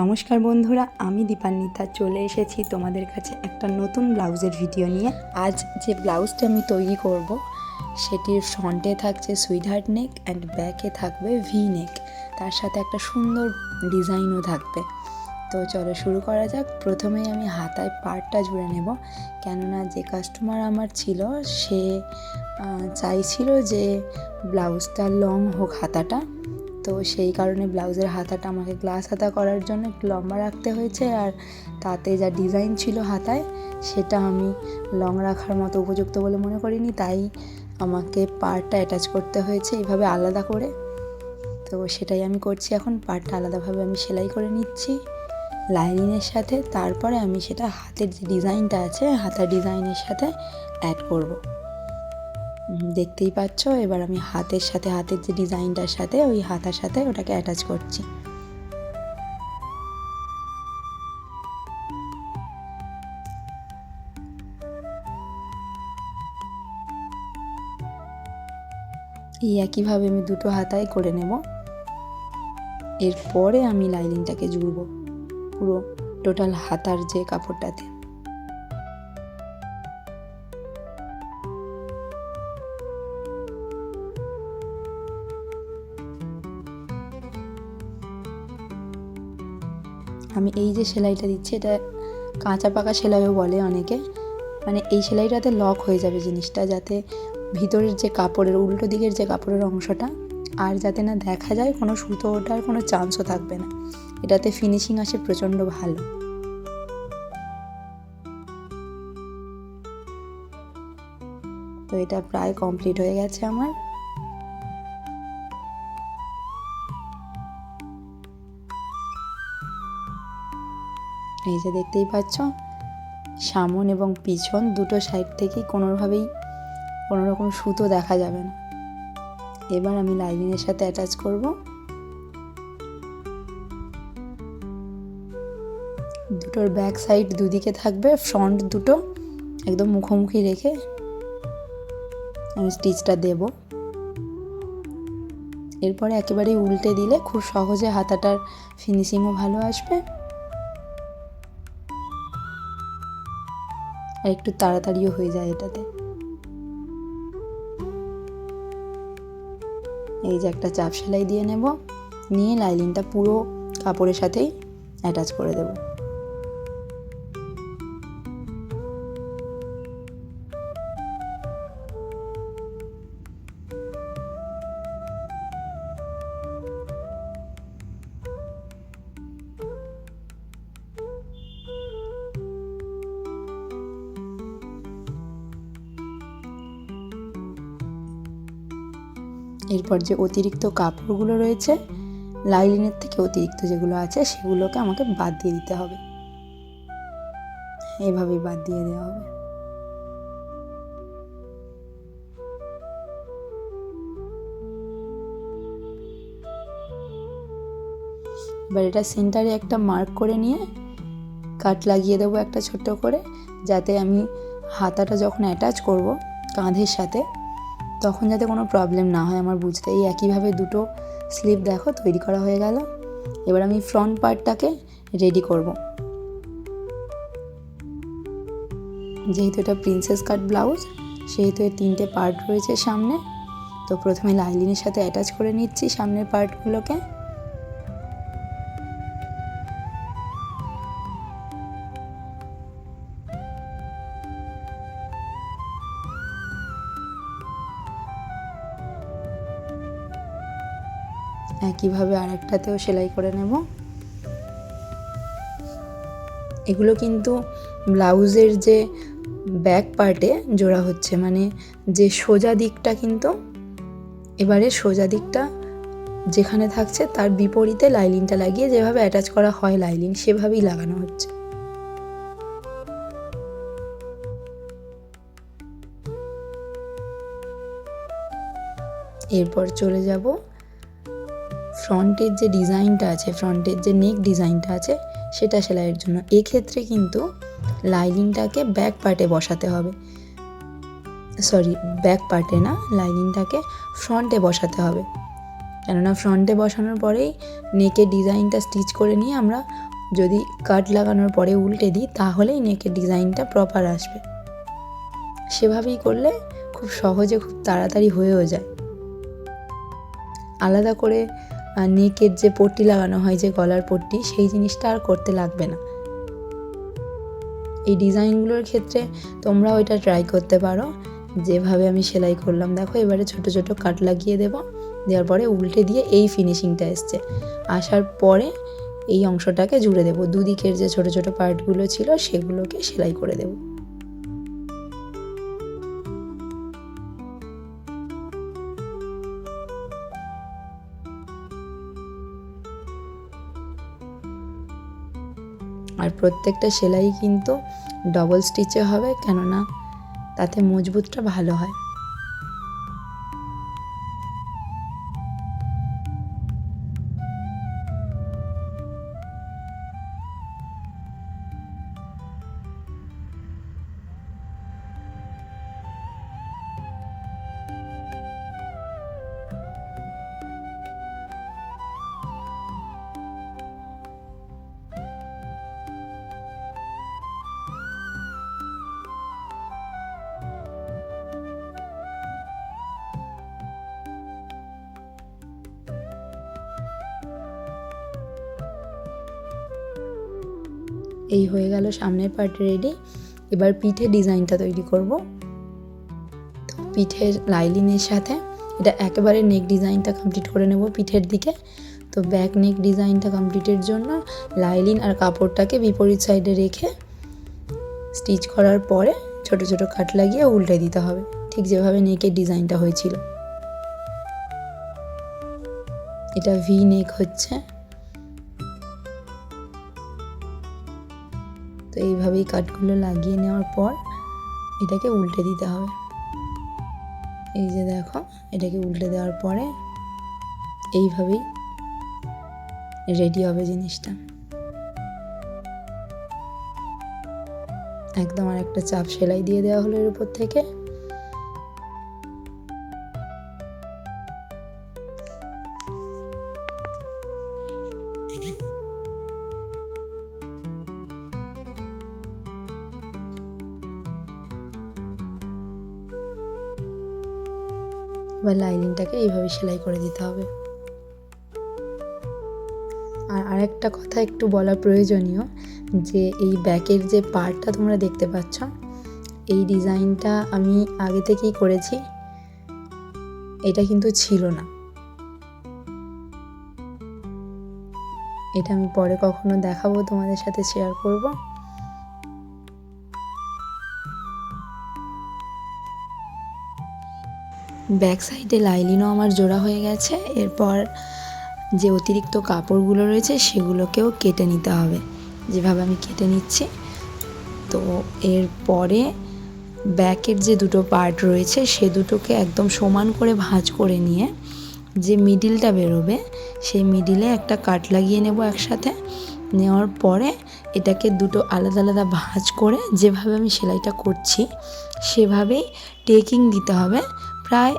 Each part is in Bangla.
নমস্কার বন্ধুরা, আমি দীপান্বিতা। চলে এসেছি তোমাদের কাছে একটা নতুন ব্লাউজের ভিডিও নিয়ে। আজ যে ব্লাউজটা আমি তৈরি করব, সেটির ফ্রন্টে থাকছে সুইট হার্ট নেক অ্যান্ড ব্যাকে থাকবে ভি নেক তার সাথে একটা সুন্দর ডিজাইনও থাকবে। তো চলো শুরু করা যাক। প্রথমেই আমি হাতায় পার্টটা জুড়ে নেব। কেননা যে কাস্টমার আমার ছিল, সে চাইছিল যে ব্লাউজটা লং হোক হাতাটা। তো সেই কারণে ব্লাউজের হাতাটা আমাকে গ্লাস হাতা করার জন্য একটু লম্বা রাখতে হয়েছে আর তাতে যা ডিজাইন ছিল হাতায়, সেটা আমি লং রাখার মতো উপযুক্ত বলে মনে করিনি। তাই আমাকে পার্টটা অ্যাটাচ করতে হয়েছে এইভাবে আলাদা করে। তো সেটাই আমি করছি এখন। পার্টটা আলাদাভাবে আমি সেলাই করে নিচ্ছি লাইনিংয়ের সাথে। তারপরে আমি সেটা হাতের যে ডিজাইনটা আছে হাতার ডিজাইনের সাথে অ্যাড করব। দেখতেই পাচ্ছ। এবার আমি হাতের সাথে, হাতের যে ডিজাইনটার সাথে, ওই হাতার সাথে ওটাকে অ্যাটাচ করছি। এই একইভাবে আমি দুটো হাতায় করে নেব। এরপরে আমি লাইনিংটাকে জুড়ব। পুরো টোটাল হাতার যে কাপড়টাতে। আমি এই যে সেলাইটা দিচ্ছি, এটা কাঁচা পাকা সেলাইও বলে অনেকে। মানে এই সেলাইটাতে লক হয়ে যাবে জিনিসটা যাতে ভিতরের যে কাপড়ের, উল্টো দিকের যে কাপড়ের অংশটা আর যাতে না দেখা যায়, কোনো সুতো ওঠার কোনো চান্সও থাকবে না। এটাতে ফিনিশিং আসে প্রচণ্ড ভালো। তো এটা প্রায় কমপ্লিট হয়ে গেছে আমার। এই যে দেখতেই পাচ্ছ সামন এবং পিছন দুটো সাইড থেকেই কোনোভাবেই কোনো রকম সুতো দেখা যাবে না। এবার আমি লাইনিংয়ের সাথে অ্যাটাচ করব। দুটোর ব্যাক সাইড দুদিকে থাকবে ফ্রন্ট দুটো একদম মুখোমুখি রেখে আমি স্টিচটা দেব। এরপরে একেবারেই উল্টে দিলে খুব সহজে হাতাটার ফিনিশিংও ভালো আসবে। আর একটু তাড়াতাড়িও হয়ে যায় এটাতে। এই যে একটা চাপ সেলাই দিয়ে নেব, নিয়ে লাইলিনটা পুরো কাপড়ের সাথেই অ্যাটাচ করে দেব। এরপর যে অতিরিক্ত কাপড়গুলো রয়েছে, লাইলিনের থেকে অতিরিক্ত যেগুলো আছে, সেগুলোকে আমাকে বাদ দিয়ে দিতে হবে। এভাবেই বাদ দিয়ে দেওয়া হবে। এবার এটা সেন্টারে একটা মার্ক করে নিয়ে কাট লাগিয়ে দেবো একটা ছোট্ট করে, যাতে আমি হাতাটা যখন অ্যাটাচ করব কাঁধের সাথে তখন যাতে কোনো প্রবলেম না হয়, আমার বুঝতে এই একইভাবে দুটো স্লিপ দেখো, তৈরি করা হয়ে গেল। এবার আমি ফ্রন্ট পার্টটাকে রেডি করব। যেহেতু এটা প্রিন্সেস কাট ব্লাউজ সেহেতু এর তিনটে পার্ট রয়েছে সামনে। তো প্রথমে লাইলিনের সাথে অ্যাটাচ করে নিচ্ছি সামনের পার্টগুলোকে একইভাবে আরেকটাতেও সেলাই করে নেব। এগুলো কিন্তু ব্লাউজের যে ব্যাক পার্টে জোড়া হচ্ছে মানে যে সোজা দিকটা কিন্তু এবারে সোজা দিকটা যেখানে থাকছে তার বিপরীতে লাইলিনটা লাগিয়ে যেভাবে অ্যাটাচ করা হয় লাইলিন সেভাবেই লাগানো হচ্ছে। এরপর চলে যাব ফ্রন্টের যে ডিজাইনটা আছে, ফ্রন্টের যে নেক ডিজাইনটা আছে, সেটা সেলাইয়ের জন্য। এক্ষেত্রে কিন্তু লাইনিংটাকে ব্যাক পার্টে বসাতে হবে। সরি ব্যাক পার্টে না, লাইনিংটাকে ফ্রন্টে বসাতে হবে। কেননা ফ্রন্টে বসানোর পরেই নেকের ডিজাইনটা স্টিচ করে নিয়ে আমরা যদি কাট লাগানোর পরে উল্টে দিই, তাহলেই নেকের ডিজাইনটা প্রপার আসবে। সেভাবেই করলে খুব সহজে, খুব তাড়াতাড়ি হয়েও যায়। আলাদা করে নেকের যে পট্টি লাগানো হয়, যে গলার পট্টি, সেই জিনিসটা আর করতে লাগবে না। এই ডিজাইনগুলোর ক্ষেত্রে তোমরা ওইটা ট্রাই করতে পারো। যেভাবে আমি সেলাই করলাম, দেখো এবারে ছোট ছোট কাট লাগিয়ে দেবো। দেওয়ার পরে উল্টে দিয়ে এই ফিনিশিংটা এসছে। আসার পরে এই অংশটাকে জুড়ে দেবো। দুদিকের যে ছোট ছোট পার্টগুলো ছিল, সেগুলোকে সেলাই করে দেবো। আর প্রত্যেকটা সেলাই কিন্তু ডবল স্টিচে হবে কেননা তাতে মজবুতটা ভালো হয়। এই হয়ে গেল সামনের পার্ট রেডি এবার পিঠে ডিজাইনটা তৈরি করব। তো পিঠের লাইলিনের সাথে এটা একেবারে নেক ডিজাইনটা কমপ্লিট করে নেব পিঠের দিকে। তো ব্যাক নেক ডিজাইনটা কমপ্লিটের জন্য লাইলিন আর কাপড়টাকে বিপরীত সাইডে রেখে স্টিচ করার পরে ছোট ছোট কাট লাগিয়ে উল্টে দিতে হবে। ঠিক যেভাবে নেকের ডিজাইনটা হয়েছিল। এটা ভি নেক হচ্ছে। তো এই কাঠগুলো লাগিয়ে নেওয়ার পর এটাকে উল্টে দিতে হবে। এই যে দেখো, এটাকে উল্টে দেওয়ার পরে এইভাবেই রেডি হবে জিনিসটা। একদম আর একটা চাপ সেলাই দিয়ে দেওয়া হলো এর উপর থেকে। এবার লাইনিংটাকে এইভাবে সেলাই করে দিতে হবে। আর আরেকটা কথা একটু বলা প্রয়োজনীয়, যে এই ব্যাকের যে পার্টটা তোমরা দেখতে পাচ্ছ, এই ডিজাইনটা আমি আগে থেকেই করেছি, এটা কিন্তু ছিল না। এটা আমি পরে কখনো দেখাবো, তোমাদের সাথে শেয়ার করব। ব্যাক সাইডে লাইলিনও আমার জোড়া হয়ে গেছে। এরপর যে অতিরিক্ত কাপড়গুলো রয়েছে, সেগুলোকেও কেটে নিতে হবে। যেভাবে আমি কেটে নিচ্ছি। তো এরপরে ব্যাকের যে দুটো পার্ট রয়েছে, সে দুটোকে একদম সমান করে ভাঁজ করে নিয়ে যে মিডিলটা বেরোবে, সেই মিডিলে একটা কাট লাগিয়ে নেব একসাথে। নেওয়ার পরে এটাকে দুটো আলাদা আলাদা ভাঁজ করে যেভাবে আমি সেলাইটা করছি, সেভাবেই টেকিং দিতে হবে। প্রায়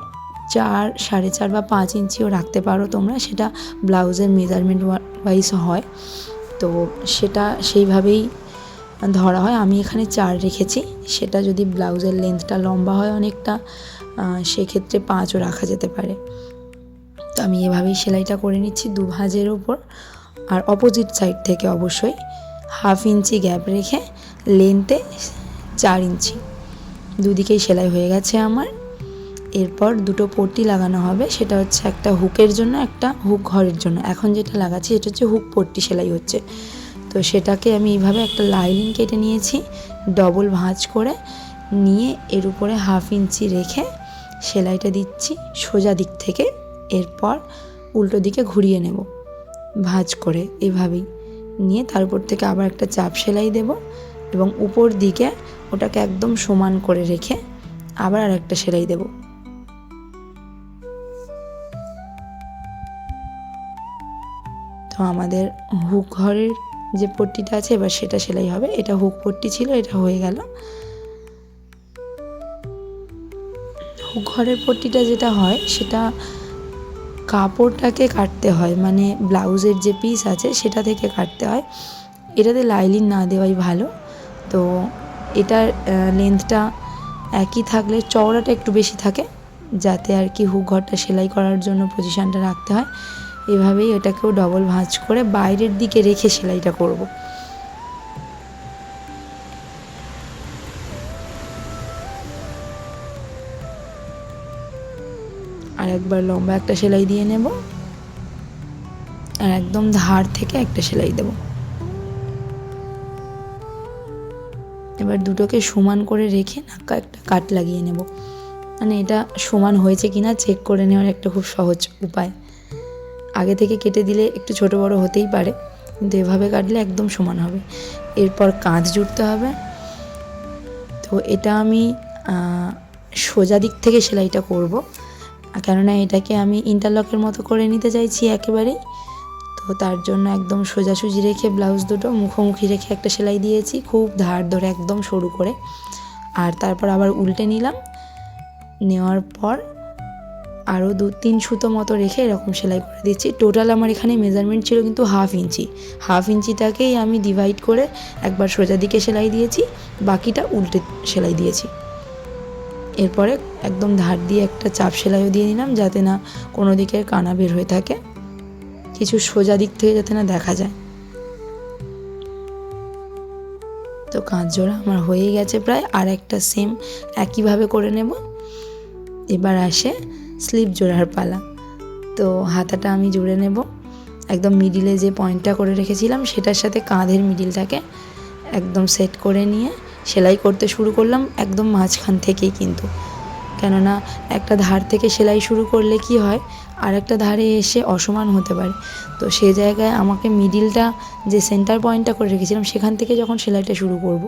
চার, সাড়ে চার বা পাঁচ ইঞ্চিও রাখতে পারো তোমরা, সেটা ব্লাউজের মেজারমেন্ট ওয়াইজ হয়। তো সেটা সেইভাবেই ধরা হয়। আমি এখানে চার রেখেছি। সেটা যদি ব্লাউজের লেন্থটা লম্বা হয় অনেকটা সেক্ষেত্রে পাঁচও রাখা যেতে পারে। তো আমি এভাবেই সেলাইটা করে নিচ্ছি দু ভাঁজের ওপর আর অপোজিট সাইড থেকে অবশ্যই হাফ ইঞ্চি গ্যাপ রেখে লেন্থে চার ইঞ্চি। দুদিকেই সেলাই হয়ে গেছে আমার। এরপর দুটো পট্টি লাগানো হবে। সেটা হচ্ছে একটা হুকের জন্য, একটা হুক ঘরের জন্য। এখন যেটা লাগাচ্ছি এটা হচ্ছে হুক পট্টি সেলাই হচ্ছে। তো সেটাকে আমি এইভাবে একটা লাইনিং কেটে নিয়েছি, ডবল ভাঁজ করে নিয়ে এর উপরে হাফ ইঞ্চি রেখে সেলাইটা দিচ্ছি সোজা দিক থেকে। এরপর উল্টো দিকে ঘুরিয়ে নেব, ভাঁজ করে এভাবেই। নিয়ে তার উপর থেকে আবার একটা চাপ সেলাই দেব এবং উপর দিকে ওটাকে একদম সমান করে রেখে আবার আর একটা সেলাই দেবো। তো আমাদের হুক ঘরের যে পট্টিটা আছে, এবার সেটা সেলাই হবে। এটা হুক পট্টি ছিল, এটা হয়ে গেল। হুক ঘরের পট্টিটা যেটা হয়, সেটা কাপড়টাকে কাটতে হয় মানে ব্লাউজের যে পিস আছে, সেটা থেকে কাটতে হয়। এটাতে লাইলিন না দেওয়াই ভালো। তো এটার লেন্থটা একই থাকলে, চওড়াটা একটু বেশি থাকে, যাতে আর কি হুক ঘরটা সেলাই করার জন্য পজিশানটা রাখতে হয়। এভাবেই এটাকেও ডবল ভাঁজ করে বাইরের দিকে রেখে সেলাইটা করব। আর একবার লম্বা একটা সেলাই দিয়ে নেব। আর একদম ধার থেকে একটা সেলাই দেব। এবার দুটোকে সমান করে রেখে নাকা একটা কাট লাগিয়ে নেব। মানে এটা সমান হয়েছে কিনা চেক করে নেওয়ার একটা খুব সহজ উপায়। আগে থেকে কেটে দিলে একটু ছোট বড় হতেই পারে, কিন্তু এভাবে কাটলে একদম সমান হবে। এরপর কাঁচ জুড়তে হবে। তো এটা আমি সোজা দিক থেকে সেলাইটা করব। কেননা এটাকে আমি ইন্টারলকের মতো করে নিতে চাইছি একেবারেই। তো তার জন্য একদম সোজাসুজি রেখে ব্লাউজ দুটো মুখোমুখি রেখে একটা সেলাই দিয়েছি, খুব ধার ধরে একদম সরু করে। আর তারপর আবার উল্টে নিলাম। নেওয়ার পর আরও দু তিন সুতো মতো রেখে এরকম সেলাই করে দিচ্ছি। টোটাল আমার এখানে মেজারমেন্ট ছিল কিন্তু হাফ ইঞ্চি। হাফ ইঞ্চিটাকেই আমি ডিভাইড করে একবার সোজা দিকে সেলাই দিয়েছি, বাকিটা উল্টে সেলাই দিয়েছি। এরপরে একদম ধার দিয়ে একটা চাপ সেলাইও দিয়ে নিলাম যাতে না কোনো দিকের কানা বের হয়ে থাকে। কিছু সোজা দিক থেকে যাতে না দেখা যায়। তো কাঁচ জোড়া আমার হয়ে গেছে প্রায়, আর একটা সেম একইভাবে করে নেব। এবার আসে স্লিপ জোড়ার পালা। তো হাতাটা আমি জুড়ে নেব। একদম মিডিলে যে পয়েন্টটা করে রেখেছিলাম, সেটার সাথে কাঁধের মিডিলটাকে একদম সেট করে নিয়ে সেলাই করতে শুরু করলাম একদম মাঝখান থেকেই কিন্তু। কেননা একটা ধার থেকে সেলাই শুরু করলে কি হয় আর একটা ধারে এসে অসমান হতে পারে। তো সে জায়গায় আমাকে মিডিলটা যে সেন্টার পয়েন্টটা করে রেখেছিলাম, সেখান থেকে যখন সেলাইটা শুরু করব,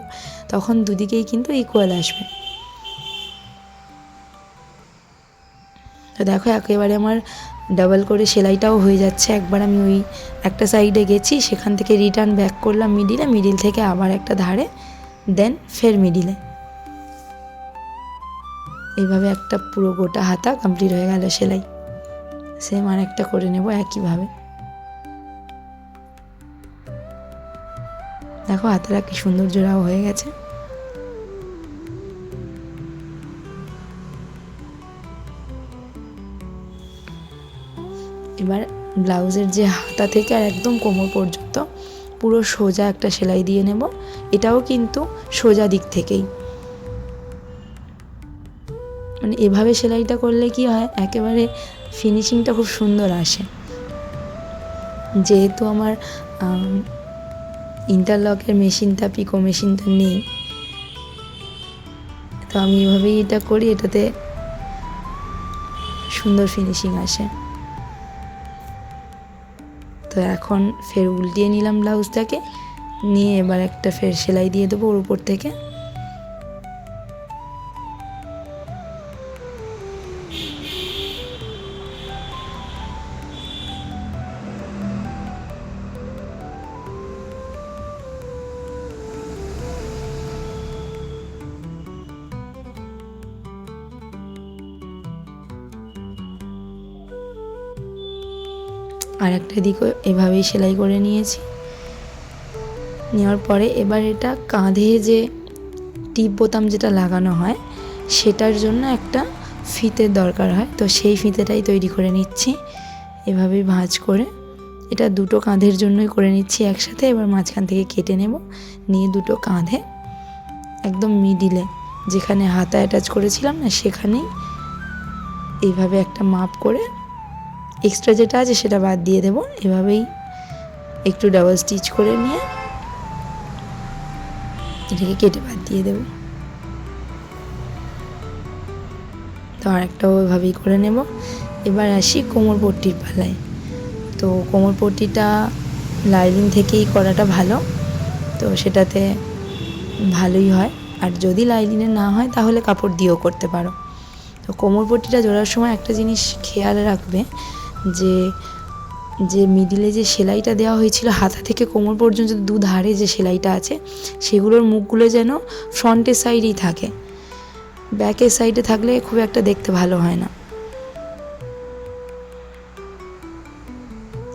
তখন দুদিকেই কিন্তু ইকুয়াল আসবে। দেখো একেবারে আমার ডাবল করে সেলাইটাও হয়ে যাচ্ছে। একবার আমি ওই একটা সাইডে গেছি, সেখান থেকে রিটার্ন ব্যাক করলাম মিডিলে মিডিল থেকে আবার একটা ধারে দেন ফের মিডিলে এইভাবে একটা পুরো গোটা হাতা কমপ্লিট হয়ে গেল সেলাই। সেম আর একটা করে নেব একইভাবে। দেখো হাতাটা কি সুন্দর জোড়াও হয়ে গেছে। এবার ব্লাউজের যে হাতা থেকে আর একদম কোমর পর্যন্ত পুরো সোজা একটা সেলাই দিয়ে নেব। এটাও কিন্তু সোজা দিক থেকেই। মানে এভাবে সেলাইটা করলে কি হয়, একেবারে ফিনিশিংটা খুব সুন্দর আসে। যেহেতু আমার ইন্টারলকের মেশিনটা পিকো মেশিনটা নেই, তো আমি এভাবেই এটা করি, এটাতে সুন্দর ফিনিশিং আসে। তো এখন ফের উল্টিয়ে নিলাম ব্লাউজটাকে নিয়ে এবার একটা ফের সেলাই দিয়ে দেবো ওর উপর থেকে। একটা দিকও এভাবেই সেলাই করে নিয়েছি। নেওয়ার পরে এবার এটা কাঁধে যে টিপ বোতাম যেটা লাগানো হয়, সেটার জন্য একটা ফিতের দরকার হয়। তো সেই ফিতেটাই তৈরি করে নিচ্ছি। এভাবেই ভাঁজ করে এটা দুটো কাঁধের জন্যই করে নিচ্ছি একসাথে। এবার মাঝখান থেকে কেটে নেব। নিয়ে দুটো কাঁধে একদম মিডিলে যেখানে হাতা অ্যাটাচ করেছিলাম না সেখানেই এইভাবে একটা মাপ করে এক্সট্রা যেটা আছে সেটা বাদ দিয়ে দেবো। এভাবেই একটু ডাবল স্টিচ করে নিয়ে এটাকে কেটে বাদ দিয়ে দেবো। তো আরেকটাও ওইভাবেই করে নেব। এবার আসি কোমর পট্টির পালায় তো কোমর পট্টিটা লাইলিং থেকেই করাটা ভালো, তো সেটাতে ভালোই হয়। আর যদি লাইলিনে না হয়, তাহলে কাপড় দিয়েও করতে পারো। তো কোমর পট্টিটা জোড়ার সময় একটা জিনিস খেয়াল রাখবে যে যে মিডিলে যে সেলাইটা দেওয়া হয়েছিল, হাতা থেকে কোমর পর্যন্ত দু ধারে যে সেলাইটা আছে, সেগুলোর মুখগুলো যেন ফ্রন্টের সাইডেই থাকে। ব্যাকের সাইডে থাকলে খুব একটা দেখতে ভালো হয় না।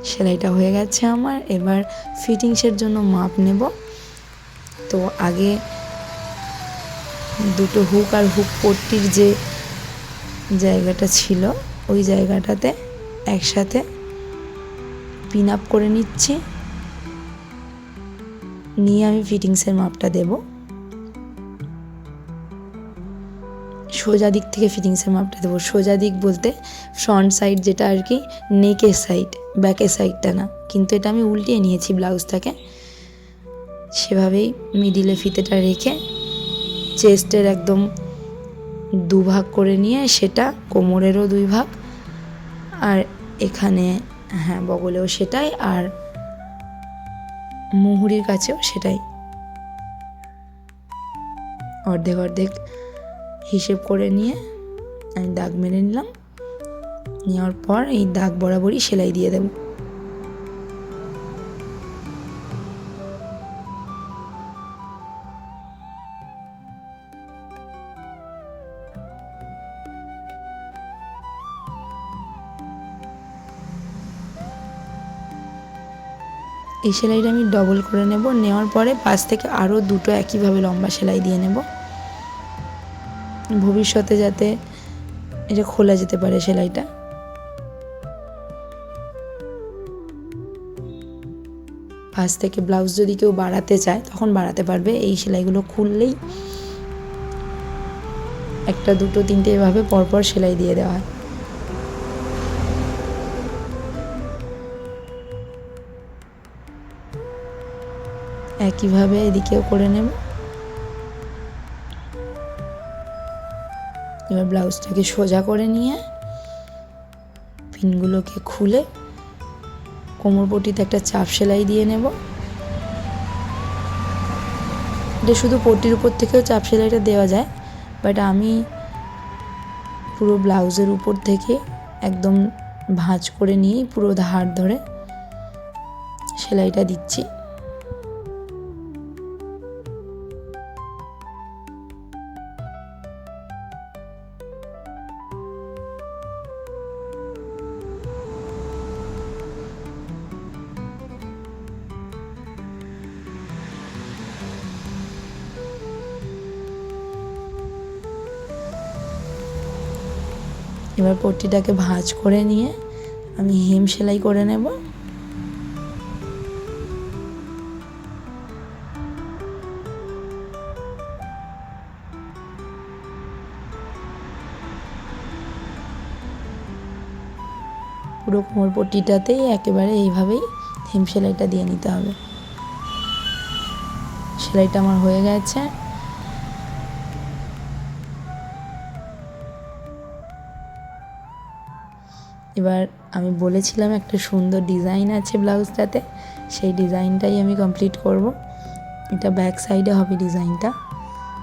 সেলাইটা হয়ে গেছে আমার, এবার ফিটিংসের জন্য মাপ নেব। তো আগে দুটো হুক আর হুক পট্টির যে জায়গাটা ছিল, ওই জায়গাটাতে একসাথে পিন আপ করে নিচ্ছি। নিয়ে আমি ফিটিংসের মাপটা দেব। সোজা দিক থেকে ফিটিংসের মাপটা দেবো। সোজা দিক বলতে ফ্রন্ট সাইড যেটা আর কি নেকের সাইড ব্যাকের সাইডটা না। কিন্তু এটা আমি উল্টিয়ে নিয়েছি ব্লাউজটাকে সেভাবেই মিডিলে ফিতেটা রেখে চেস্টের একদম দুভাগ করে নিয়ে সেটা কোমরেরও দুই ভাগ আর এখানে হ্যাঁ বগলেও সেটাই আর মুহুরির কাছেও সেটাই। অর্ধেক অর্ধেক হিসেব করে নিয়ে আমি দাগ মেরে নিলাম। নেওয়ার পর এই দাগ বরাবরই সেলাই দিয়ে দেবো। এই সেলাইটা আমি ডবল করে নেব। নেওয়ার পরে পাশ থেকে আরও দুটো একইভাবে লম্বা সেলাই দিয়ে নেব। ভবিষ্যতে যাতে এটা খোলা যেতে পারে সেলাইটা। পাশ থেকে ব্লাউজ যদি কেউ বাড়াতে চায়, তখন বাড়াতে পারবে। এই সেলাইগুলো খুললেই একটা, দুটো, তিনটে এভাবে পরপর সেলাই দিয়ে দেওয়া হয়। একইভাবে এদিকেও করে নেব? এবার ব্লাউজটাকে সোজা করে নিয়ে পিনগুলোকে খুলে কোমর পটিতে একটা চাপ সেলাই দিয়ে নেব। এটা শুধু পটির উপর থেকেও চাপ সেলাইটা দেওয়া যায় বাট আমি পুরো ব্লাউজের উপর থেকে একদম ভাঁজ করে নিয়েই পুরো ধার ধরে সেলাইটা দিচ্ছি। এবার পট্টিটাকে ভাঁজ করে নিয়ে আমি হেম সেলাই করে নেব। পুরো কোমর পট্টিটাতেই একেবারে এইভাবেই হেম সেলাইটা দিয়ে নিতে হবে। সেলাইটা আমার হয়ে গেছে। এবার আমি বলেছিলাম একটা সুন্দর ডিজাইন আছে ব্লাউজটাতে, সেই ডিজাইনটাই আমি কমপ্লিট করব। এটা ব্যাক সাইডে হবে ডিজাইনটা।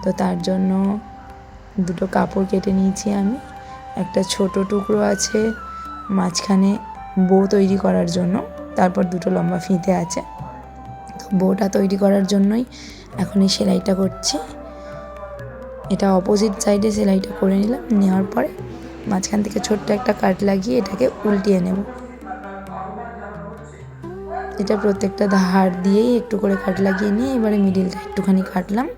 তো তার জন্য দুটো কাপড় কেটে নিয়েছি আমি। একটা ছোট টুকরো আছে মাঝখানে বো তৈরি করার জন্য, তারপর দুটো লম্বা ফিতে আছে। তো বোটা তৈরি করার জন্যই এখন এই সেলাইটা করছি। এটা অপোজিট সাইডে সেলাইটা করে নিলাম, নেওয়ার পরে মাঝখান থেকে ছোট্ট একটা কাট লাগিয়ে এটাকে উল্টিয়ে নেব। এটা প্রত্যেকটা ধার দিয়েই একটু করে কাট লাগিয়ে নিয়ে এবারে মিডিলটা একটুখানি কাটলাম।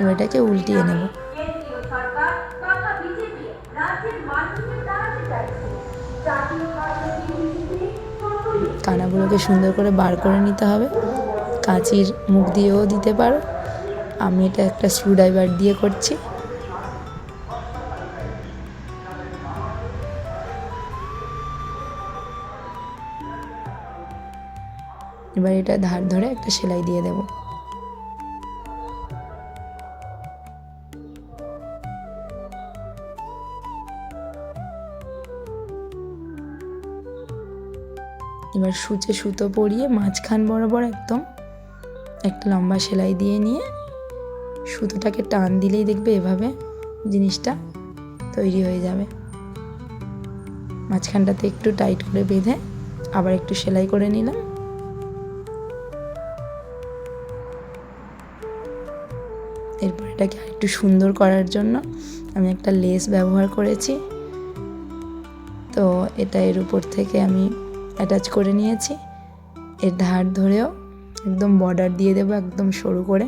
এবার এটাকে উল্টিয়ে নেব। কানাগুলোকে সুন্দর করে বার করে নিতে হবে। কাঁচির মুখ দিয়েও দিতে পারো। আমি এটা একটা স্ক্রুড্রাইভার দিয়ে করছি। এবার এটা ধার ধরে একটা সেলাই দিয়ে দেব। এবার সূচে সুতো পরিয়ে মাঝখান বরাবর একদম একটা লম্বা সেলাই দিয়ে নিয়ে সুতোটাকে টান দিলেই দেখবে এভাবে জিনিসটা তৈরি হয়ে যাবে। মাঝখানটাতে একটু টাইট করে বেঁধে আবার একটু সেলাই করে নিলাম। এটাকে আরেকটু সুন্দর করার জন্য আমি একটা লেস ব্যবহার করেছি। তো এটা এর উপর থেকে আমি অ্যাটাচ করে নিয়েছি। এর ধার ধরেও একদম বর্ডার দিয়ে দেবো একদম সরু করে।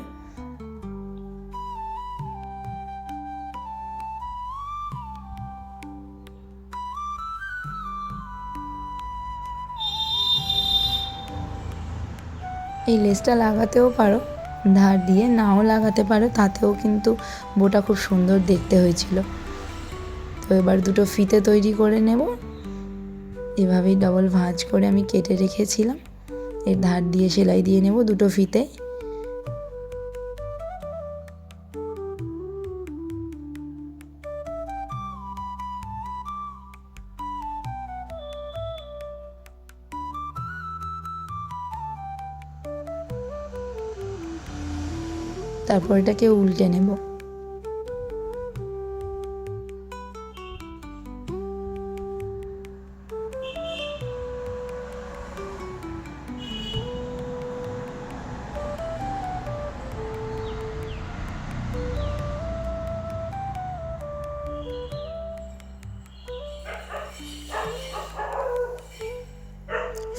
এই লেসটা লাগাতেও পারো। ধার দিয়ে নাও লাগাতে পারো, তাতেও কিন্তু বোটা খুব সুন্দর দেখতে হয়েছিল। তো এবার দুটো ফিতে তৈরি করে নেব। এভাবেই ডবল ভাঁজ করে আমি কেটে রেখেছিলাম। এর ধার দিয়ে সেলাই দিয়ে নেব দুটো ফিতে। তারপর এটাকে উল্টে নেব।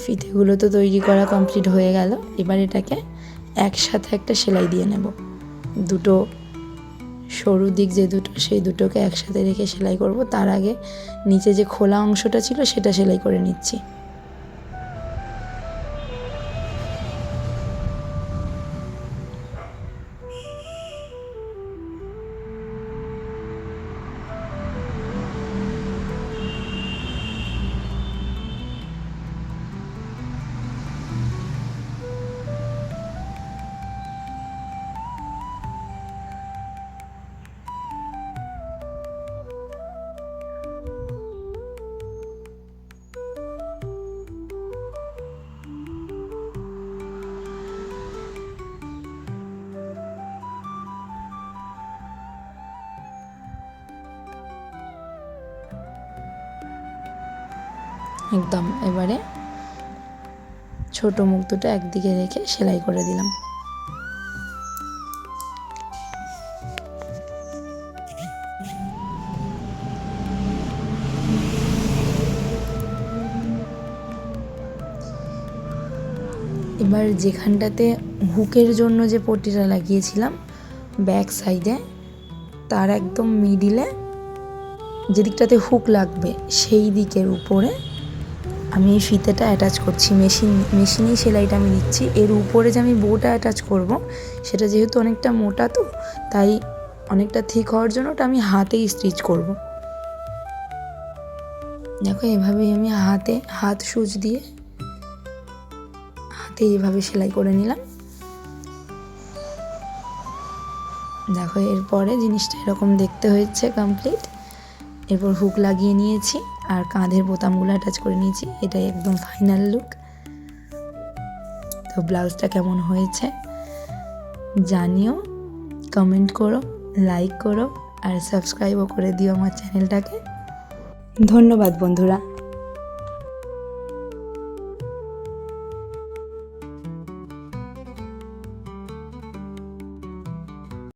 ফিতেগুলো তো তৈরি করা কমপ্লিট হয়ে গেল। এবার এটাকে একসাথে একটা সেলাই দিয়ে নেব। দুটো সরু দিক যে দুটো, সেই দুটোকে একসাথে রেখে সেলাই করব। তার আগে নিচে যে খোলা অংশটা ছিল, সেটা সেলাই করে নিচ্ছি। একদম, এবারে ছোট মুখ দুটো একদিকে রেখে সেলাই করে দিলাম। এবার যেখানটাতে হুকের জন্য যে পটিটা লাগিয়েছিলাম, ব্যাক সাইডে, তার একদম মিডিলে যেদিকটাতে হুক লাগবে, সেই দিকের উপরে আমি এই ফিতেটা অ্যাটাচ করছি। মেশিন, মেশিনেই সেলাইটা আমি দিচ্ছি। এর উপরে যে আমি বোটা অ্যাটাচ করব, সেটা যেহেতু অনেকটা মোটা তো, তাই অনেকটা ঠিক হওয়ার জন্য ওটা আমি হাতেই স্টিচ করব। দেখো, এভাবেই আমি হাতে হাত সুচ দিয়ে হাতে এইভাবে সেলাই করে নিলাম। দেখো, এরপরে জিনিসটা এরকম দেখতে হয়েছে কমপ্লিট এরপর হুক লাগিয়ে নিয়েছি। আর কাঁধের বোতামগুলো অ্যাটাচ করে নিয়েছি। এটাই একদম ফাইনাল লুক তো ব্লাউজটা কেমন হয়েছে? জানিও কমেন্ট করো লাইক করো, আর সাবস্ক্রাইবও করে দিও আমার চ্যানেলটাকে ধন্যবাদ বন্ধুরা।